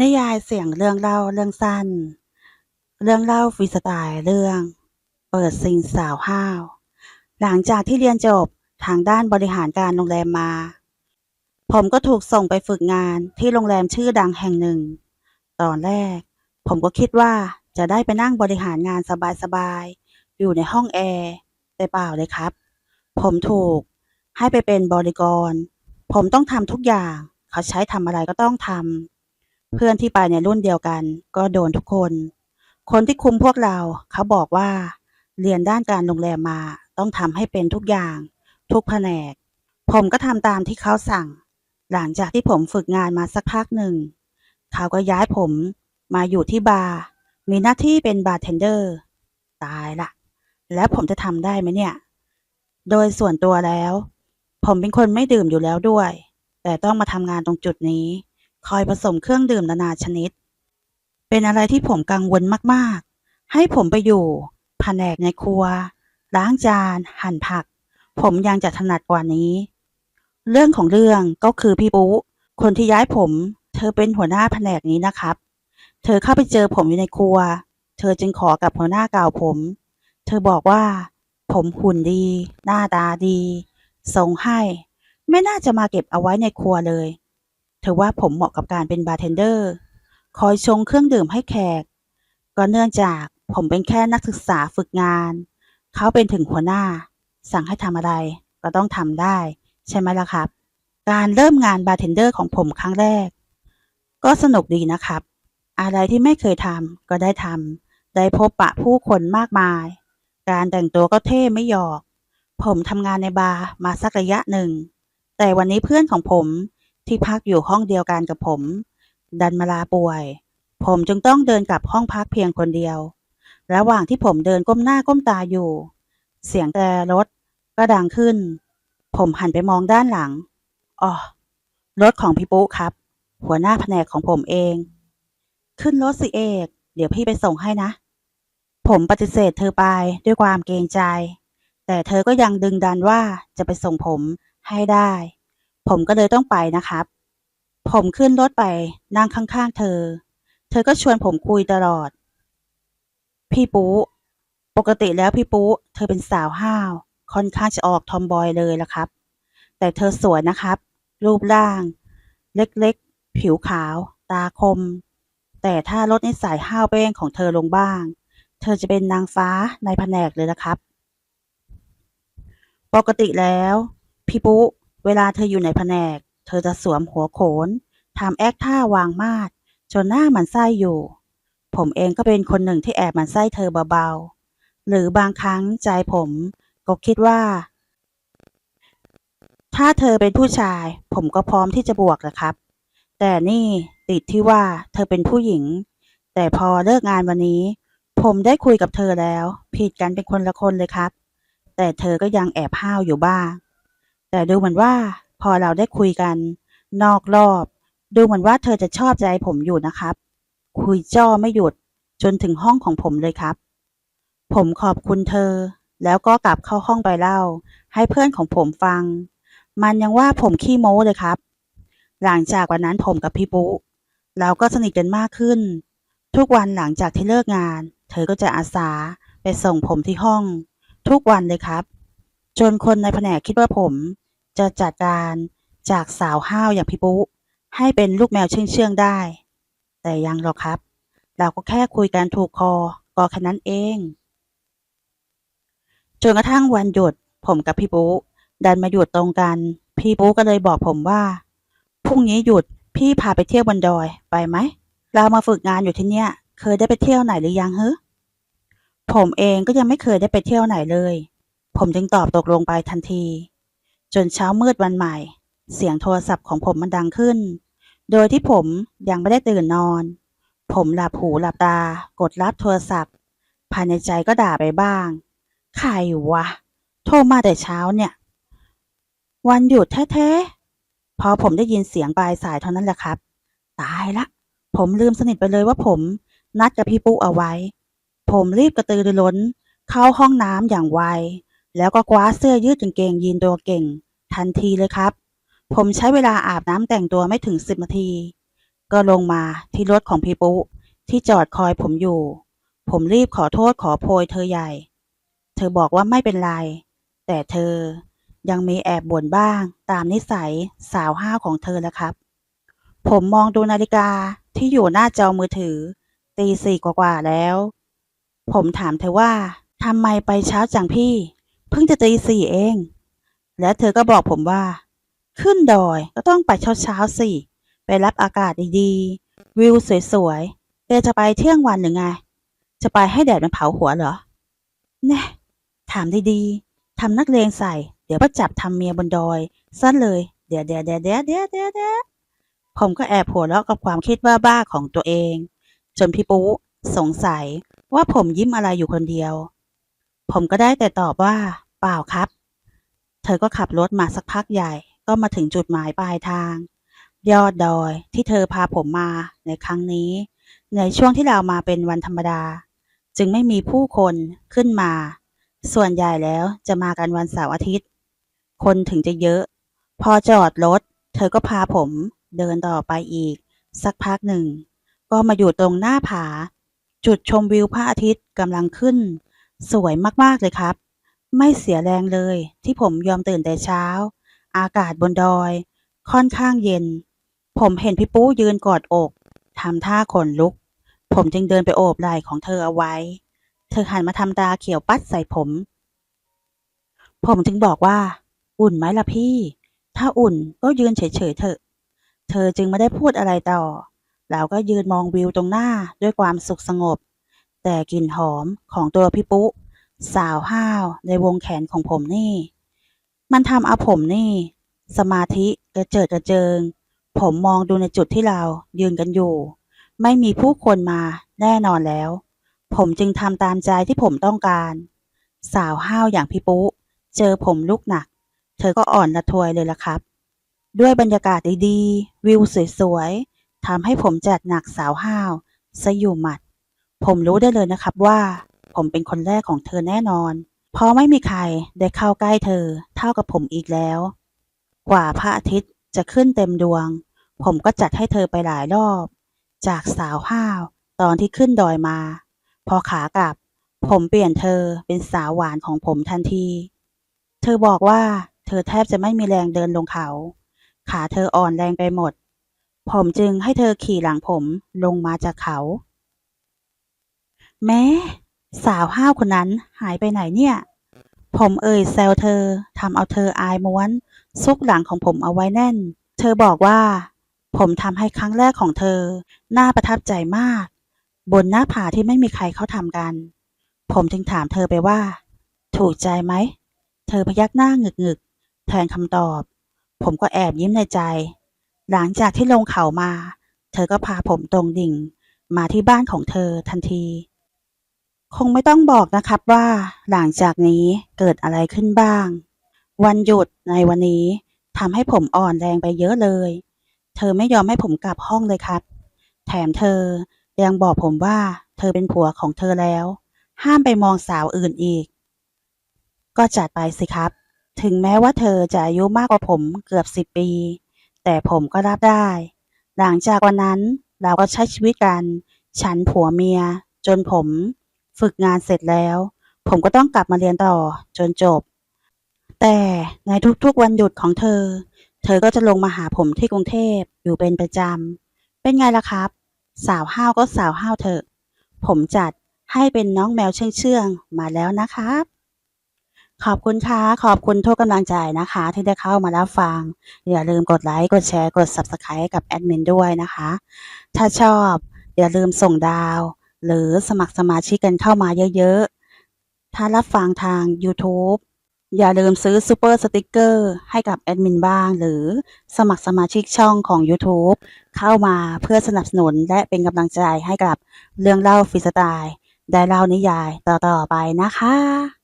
นิยายเสียงเรื่องเล่าเรื่องสั้น เรื่องเล่าฟรีสไตล์เรื่อง เปิดซิงสาวห้าว หลังจากที่เรียนจบทางด้านบริหารการโรงแรมมา ผมก็ถูกส่งไปฝึกงานที่โรงแรมชื่อดังแห่งหนึ่ง ตอนแรก ผมก็คิดว่าจะได้ไปนั่งบริหารงานสบายๆ อยู่ในห้องแอร์แต่เปล่าเลยครับ ผมถูกให้ไปเป็นบริกร ผมต้องทำทุกอย่าง เขาใช้ทำอะไรก็ต้องทำ เพื่อนที่ไปในรุ่นเดียวกัน ก็โดนทุกคน คนที่คุมพวกเราเขาบอกว่า เรียนด้านการโรงแรมมาต้องทำให้เป็นทุกอย่าง ทุกแผนก ผมก็ทำตามที่เขาสั่ง หลังจากที่ผมฝึกงานมาสักพักหนึ่ง เขาก็ย้ายผมมาอยู่ที่บาร์มีหน้าที่เป็นบาร์เทนเดอร์ ตายละแล้วผมจะทำได้ไหมเนี่ย โดยส่วนตัวแล้ว ผมเป็นคนไม่ดื่มอยู่แล้วด้วย แต่ต้องมาทำงานตรงจุดนี้ คอยผสมเครื่องดื่มนานาชนิด เป็นอะไรที่ผมกังวลมากๆ ให้ผมไปอยู่แผนกในครัว ล้างจาน หั่นผัก ผมยังจะถนัดกว่านี้ เรื่องของเรื่องก็คือพี่ปุ๊คนที่ย้ายผม เธอเป็นหัวหน้าแผนกนี้นะครับ เธอเข้าไปเจอผมอยู่ในครัว เธอจึงขอกับหัวหน้าเก่าผม เธอบอกว่า ผมหุ่นดี หน้าตาดีส่งให้ ไม่น่าจะมาเก็บเอาไว้ในครัวเลย เธอว่าผมเหมาะกับการเป็นบาร์เทนเดอร์ คอยชงเครื่องดื่มให้แขก ก็เนื่องจากผมเป็นแค่นักศึกษาฝึกงาน เขาเป็นถึงหัวหน้า สั่งให้ทำอะไรก็ต้องทำได้ ใช่ไหมล่ะครับ การเริ่มงานบาร์เทนเดอร์ของผมครั้งแรก ก็สนุกดีนะครับ อะไรที่ไม่เคยทำก็ได้ทำได้พบปะผู้คนมากมาย การแต่งตัวก็เท่ไม่หยอก ผมทำงานในบาร์มาสักระยะหนึ่ง แต่วันนี้เพื่อนของผม ที่พักอยู่ห้องเดียวกันกับผม ดันมาลาป่วย ผมจึงต้องเดินกลับห้องพักเพียงคนเดียว ระหว่างที่ผมเดินก้มหน้าก้มตาอยู่ เสียงแต่รถก็ดังขึ้น ผมหันไปมองด้านหลังอ๋อรถของพี่ปุ๊ครับ หัวหน้าแผนกของผมเอง ขึ้นรถสิเอก เดี๋ยวพี่ไปส่งให้นะ ผมปฏิเสธเธอไปด้วยความเกรงใจ แต่เธอก็ยังดึงดันว่าจะไปส่งผมให้ได้ ผมก็เลยต้องไปนะครับ ผมขึ้นรถไปนั่งข้างๆ เธอ เธอก็ชวนผมคุยตลอด พี่ปุ๊ปกติแล้วพี่ปุ๊เธอเป็นสาวห้าว ค่อนข้างจะออกทอมบอยเลยละครับ แต่เธอสวยนะครับ รูปร่าง เล็กๆ ผิวขาว ตาคม แต่ถ้าลดนิสัยห้าวเป้งของเธอลงบ้าง เธอจะเป็นนางฟ้าในแผนกเลยนะครับ ปกติแล้ว พี่ปุ๊ เวลาเธออยู่ในแผนก เธอจะสวมหัวโขนทำแอคท่าวางมาดจนหน้ามันไส้อยู่ ผมเองก็เป็นคนหนึ่งที่แอบมันไส้เธอเบาๆ หรือบางครั้งใจผมก็คิดว่า ถ้าเธอเป็นผู้ชาย ผมก็พร้อมที่จะบวกแหละครับ แต่นี่ติดที่ว่าเธอเป็นผู้หญิง แต่พอเลิกงานวันนี้ ผมได้คุยกับเธอแล้ว ผิดกันเป็นคนละคนเลยครับ แต่เธอก็ยังแอบห้าวอยู่บ้าง แต่ดูเหมือนว่าพอเราได้คุยกันนอกรอบ ดูเหมือนว่าเธอจะชอบใจผมอยู่นะครับ คุยจ้อไม่หยุดจนถึงห้องของผมเลยครับ ผมขอบคุณเธอ แล้วก็กลับเข้าห้องไปเล่า ให้เพื่อนของผมฟัง มันยังว่าผมขี้โม้เลยครับ หลังจากวันนั้นผมกับพี่ปุ๊เราก็สนิทกันมากขึ้น ทุกวันหลังจากที่เลิกงาน เธอก็จะอาสาไปส่งผมที่ห้อง ทุกวันเลยครับ จนคนในแผนกคิดว่าผม จะจัดการจากสาวห้าวอย่างพี่ปุ๊ให้เป็นลูกแมวเชื่องๆได้ แต่ยังหรอกครับ เราก็แค่คุยกันถูกคอก็แค่นั้นเอง จนกระทั่งวันหยุดผมกับพี่ปุ๊ดันมาหยุดตรงกัน พี่ปุ๊ก็เลยบอกผมว่าพรุ่งนี้หยุดพี่พาไปเที่ยวบนดอยไปไหม เรามาฝึกงานอยู่ที่เนี่ย เคยได้ไปเที่ยวไหนหรือยังเฮ้ผมเองก็ยังไม่เคยได้ไปเที่ยวไหนเลย ผมจึงตอบตกลงไปทันที จนเช้ามืดวันใหม่ เสียงโทรศัพท์ของผมมันดังขึ้น โดยที่ผมยังไม่ได้ตื่นนอน ผมหลับหูหลับตา กดรับโทรศัพท์ ภายในใจก็ด่าไปบ้าง ใครวะ โทรมาแต่เช้าเนี่ย วันหยุดแท้ๆ พอผมได้ยินเสียงปลายสายเท่านั้นแหละครับ ตายละ ผมลืมสนิทไปเลยว่าผมนัดกับพี่ปุ๊เอาไว้ ผมรีบกระตือรือร้น เข้าห้องน้ำอย่างไวแล้วก็คว้าเสื้อยืดกางเกงยีนตัวเก่ง ทันทีเลยครับ ผมใช้เวลาอาบน้ำแต่งตัวไม่ถึงสิบนาที ก็ลงมาที่รถของพี่ปุ๊ที่จอดคอยผมอยู่ ผมรีบขอโทษขอโพยเธอใหญ่ เธอบอกว่าไม่เป็นไร แต่เธอยังมีแอบบ่นบ้าง ตามนิสัยสาวห้าวของเธอแล้วครับ ผมมองดูนาฬิกาที่อยู่หน้าจอมือถือ ตีสี่กว่าๆแล้ว ผมถามเธอว่าทำไมไปเช้าจังพี่ เพิ่งจะตีสี่เอง และเธอก็บอกผมว่า ขึ้นดอยก็ต้องไปเช้าๆสิ ไปรับอากาศดีๆ วิวสวยๆเธอจะไปเที่ยงวันหรือไง จะไปให้แดดมันเผาหัวเหรอ แน่ ถามดีๆทำนักเลงใส่ เดี๋ยวก็จับทำเมียบนดอยสั้นเลย เดี๋ยวเดี๋ยวเดี๋ยวเดี๋ยวเดี๋ยวเดี๋ยวผมก็แอบหัวเราะกับความคิดว่าบ้าของตัวเอง จนพี่ปุ๊สงสัยว่าผมยิ้มอะไรอยู่คนเดียว ผมก็ได้แต่ตอบว่า เปล่าครับ เธอก็ขับรถมาสักพักใหญ่ ก็มาถึงจุดหมายปลายทาง ยอดดอยที่เธอพาผมมาในครั้งนี้ ในช่วงที่เรามาเป็นวันธรรมดา จึงไม่มีผู้คนขึ้นมา ส่วนใหญ่แล้วจะมากันวันเสาร์อาทิตย์ คนถึงจะเยอะ พอจอดรถ เธอก็พาผมเดินต่อไปอีก สักพักหนึ่ง ก็มาอยู่ตรงหน้าผา จุดชมวิวพระอาทิตย์กำลังขึ้น สวยมากๆเลยครับ ไม่เสียแรงเลย ที่ผมยอมตื่นแต่เช้า อากาศบนดอย ค่อนข้างเย็น ผมเห็นพี่ปู้ยืนกอดอกทำท่าขนลุก ผมจึงเดินไปโอบไหล่ของเธอเอาไว้ เธอหันมาทำตาเขียวปัดใส่ผม ผมจึงบอกว่า อุ่นไหมล่ะพี่ ถ้าอุ่นก็ยืนเฉยๆเถอะ เธอจึงไม่ได้พูดอะไรต่อเราก็ยืนมองวิวตรงหน้าด้วยความสุขสงบ แต่กลิ่นหอมของตัวพี่ปุ๊ สาวห้าวในวงแขนของผมนี่ มันทำเอาผมนี่ สมาธิกระเจิดกระเจิง ผมมองดูในจุดที่เรายืนกันอยู่ ไม่มีผู้คนมาแน่นอนแล้ว ผมจึงทำตามใจที่ผมต้องการ สาวห้าวอย่างพี่ปุ๊เจอผมลุกหนัก เธอก็อ่อนระทวยเลยละครับ ด้วยบรรยากาศดีๆ วิวสวยๆทำให้ผมจัดหนักสาวห้าวซะอยู่หมัด ผมรู้ได้เลยนะครับว่า ผมเป็นคนแรกของเธอแน่นอน เพราะไม่มีใครได้เข้าใกล้เธอ เท่ากับผมอีกแล้ว กว่าพระอาทิตย์จะขึ้นเต็มดวง ผมก็จัดให้เธอไปหลายรอบ จากสาวห้าวตอนที่ขึ้นดอยมา พอขากลับ ผมเปลี่ยนเธอเป็นสาวหวานของผมทันที เธอบอกว่าเธอแทบจะไม่มีแรงเดินลงเขา ขาเธออ่อนแรงไปหมด ผมจึงให้เธอขี่หลังผมลงมาจากเขา แม้ สาวห้าวคนนั้นหายไปไหนเนี่ย ผมเอ่ยแซวเธอทำเอาเธออายม้วน ซุกหลังของผมเอาไว้แน่น เธอบอกว่า ผมทำให้ครั้งแรกของเธอ น่าประทับใจมาก บนหน้าผาที่ไม่มีใครเขาทำกัน ผมจึงถามเธอไปว่า ถูกใจไหม เธอพยักหน้าหงึกๆแทนคำตอบ ผมก็แอบยิ้มในใจ หลังจากที่ลงเขามา เธอก็พาผมตรงดิ่ง มาที่บ้านของเธอทันที คงไม่ต้องบอกนะครับว่าหลังจากนี้เกิดอะไรขึ้นบ้าง วันหยุดในวันนี้ทำให้ผมอ่อนแรงไปเยอะเลย เธอไม่ยอมให้ผมกลับห้องเลยครับ แถมเธอยังบอกผมว่าเธอเป็นผัวของเธอแล้ว ห้ามไปมองสาวอื่นอีก ก็จัดไปสิครับ ถึงแม้ว่าเธอจะอายุมากกว่าผมเกือบสิบปี แต่ผมก็รับได้ หลังจากวันนั้นเราก็ใช้ชีวิตกัน ฉันผัวเมีย จนผม ฝึกงานเสร็จแล้ว ผมก็ต้องกลับมาเรียนต่อจนจบ แต่ในทุกๆวันหยุดของเธอ เธอก็จะลงมาหาผมที่กรุงเทพอยู่เป็นประจำ เป็นไงล่ะครับ สาวห้าวก็สาวห้าวเถอะ ผมจัดให้เป็นน้องแมวเชื่องเชื่องมาแล้วนะครับ ขอบคุณค่ะ ขอบคุณทุกกำลังใจนะคะ ที่ได้เข้ามารับฟัง อย่าลืมกดไลค์ กดแชร์ กด Subscribe กับแอดมินด้วยนะคะ ถ้าชอบอย่าลืมส่งดาว หรือสมัครสมาชิกกันเข้ามาเยอะๆ ถ้ารับฟังทาง YouTube อย่าลืมซื้อซูเปอร์สติกเกอร์ให้กับแอดมินบ้าง หรือสมัครสมาชิกช่องของ YouTube เข้ามาเพื่อสนับสนุนและเป็นกำลังใจให้กับเรื่องเล่าฟิสไตล์ได้เล่านิยายต่อๆไปนะคะ